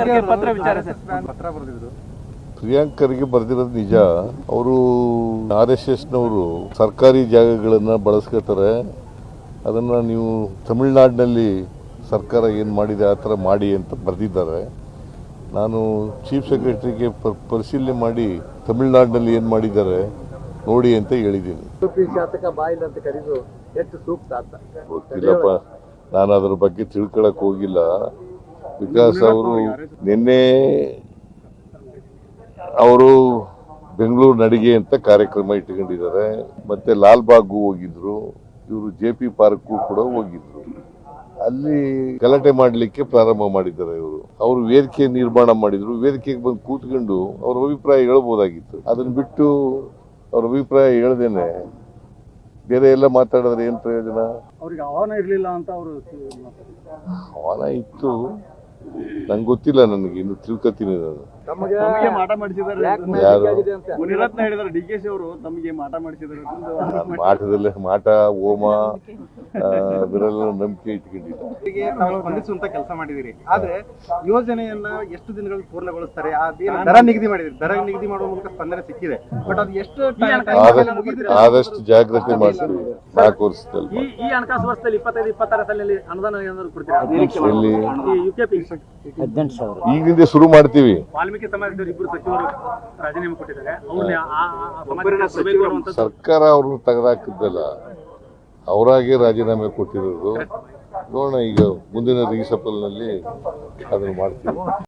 ಪ್ರಿಯಾಂಕರ್ಗೆ ಪತ್ರ ವಿಚಾರ ಸರ್ ಪತ್ರ ಬರೆದಿದ್ರು ಪ್ರಿಯಾಂಕರ್ಗೆ ಬರೆದಿರೋದು ನಿಜ. ಅವರು ಆರ್ ಎಸ್ ಎಸ್ನವರು ಸರ್ಕಾರಿ ಜಾಗಗಳನ್ನು ಬಳಸ್ಕೊತಾರೆ ಅದನ್ನು ನೀವು ತಮಿಳ್ನಾಡಿನಲ್ಲಿ ಸರ್ಕಾರ ಏನು ಮಾಡಿದೆ ಆ ಥರ ಮಾಡಿ ಅಂತ ಬರೆದಿದ್ದಾರೆ. ನಾನು ಚೀಫ್ ಸೆಕ್ರೆಟರಿಗೆ ಪ- ಪರಿಶೀಲನೆ ಮಾಡಿ ತಮಿಳ್ನಾಡಿನಲ್ಲಿ ಏನು ಮಾಡಿದ್ದಾರೆ ನೋಡಿ ಅಂತ ಹೇಳಿದ್ದೀನಿ. ಗೊತ್ತಿಲ್ಲಪ್ಪ. ನಾನು ಅದ್ರ ಬಗ್ಗೆ ತಿಳ್ಕೊಳಕ್ ಹೋಗಿಲ್ಲ. ವಿಕಾಸ್ ಅವರು ನಿನ್ನೆ ಅವರು ಬೆಂಗಳೂರು ನಡಿಗೆ ಅಂತ ಕಾರ್ಯಕ್ರಮ ಇಟ್ಕೊಂಡಿದ್ದಾರೆ ಮತ್ತೆ ಲಾಲ್ಬಾಗ್ಗೂ ಹೋಗಿದ್ರು. ಇವರು ಜೆ ಪಿ ಪಾರ್ಕ್ಗೂ ಕೂಡ ಹೋಗಿದ್ರು. ಅಲ್ಲಿ ಗಲಾಟೆ ಮಾಡಲಿಕ್ಕೆ ಪ್ರಾರಂಭ ಮಾಡಿದ್ದಾರೆ ಇವರು. ಅವರು ವೇದಿಕೆ ನಿರ್ಮಾಣ ಮಾಡಿದ್ರು. ವೇದಿಕೆಗೆ ಬಂದು ಕೂತ್ಕೊಂಡು ಅವ್ರ ಅಭಿಪ್ರಾಯ ಹೇಳ್ಬೋದಾಗಿತ್ತು. ಅದನ್ನ ಬಿಟ್ಟು ಅವ್ರ ಅಭಿಪ್ರಾಯ ಹೇಳ್ದೇನೆ. ಬೇರೆ ಎಲ್ಲ ಮಾತಾಡಿದ್ರೆ ಏನ್ ಪ್ರಯೋಜನ? ಅವ್ರಿಗೆ ಆಹ್ವಾನ ಇರಲಿಲ್ಲ ಅಂತ ಅವರು ಆಹ್ವಾನ ಇತ್ತು. ನಂಗೆ ಗೊತ್ತಿಲ್ಲ ನನಗೆ ಇನ್ನು ತಿಳ್ಕೊತೀನಿ ನಾನು. ತಮಗೆ ಮಾಟ ಮಾಡಿಸಿದ್ದಾರೆ. ಯಾರು? ಮುನಿರತ್ನ ಡಿ ಕೆ ಶಿ ಅವರು ತಮಗೆ ಮಾಟ ಮಾಡಿಸಿದ್ದಾರೆ ಅಂತ ನಾನ್ ಮಾಟದಲ್ಲೇ ಮಾಟ ಹೋಮ ಅದರೆಲ್ಲ ನಂಬಿಕೆ ಇಟ್ಕೊಂಡಿಲ್ಲ ಅವರಿಗೆ ತಾವು ಸ್ಪಂದಿಸುವಂತ ಕೆಲಸ ಮಾಡಿದಿರಿ ಆದ್ರೆ ಯೋಜನೆಯನ್ನ ಎಷ್ಟು ದಿನಗಳಲ್ಲಿ ಪೂರ್ಣಗೊಳಿಸ್ತಾರೆ? ಅದೇನು ದರ ನಿಗದಿ ಮಾಡಿದ್ರಿ ದರ ನಿಗದಿ ಮಾಡುವ ಮೂಲಕ ಸ್ಪಂದನೆ ಸಿಕ್ಕಿದೆ. ಬಟ್ ಅದು ಎಷ್ಟು ಆದಷ್ಟು ಆದಷ್ಟು ಜಾಗ್ರತೆ ಮಾಡ್ತೀವಿ ನಾಲ್ಕು ವರ್ಷದಲ್ಲಿ. ಈ ಈ ಹಣಕಾಸು ವರ್ಷದಲ್ಲಿ ಇಪ್ಪತ್ತೈದು ಇಪ್ಪತ್ತಾರು ಸಾಲಿನಲ್ಲಿ ಅನುದಾನ ಏನಾದ್ರು ಕೊಡ್ತೀರಾ? ಎಲ್ಲಿ ಈ ಯುಕೆಪಿ ಈಗಿಂದ ಶುರು ಮಾಡ್ತೀವಿ. ವಾಲ್ಮೀಕಿ ಸಮಾಜದವರು ಇಬ್ಬರು ಸಚಿವರು ರಾಜೀನಾಮೆ ಕೊಟ್ಟಿದ್ದಾರೆ. ಅವ್ರನ್ನ ಆ- ಆ- ಆ ಕೊಡ್ಬೇಕು ಅನ್ನುವಂಥದ್ದು ಸರ್ಕಾರ ಅವ್ರನ್ನ ತೆಗೆದಾಕಿದ್ದಲ್ಲ ಅವರಾಗೆ ರಾಜೀನಾಮೆ ಕೊಟ್ಟಿರೋದು. ನೋಡೋಣ ಈಗ ಮುಂದಿನ ರೀಸಪಲ್ನಲ್ಲಿ ಅದನ್ನು ಮಾಡ್ತೀವಿ.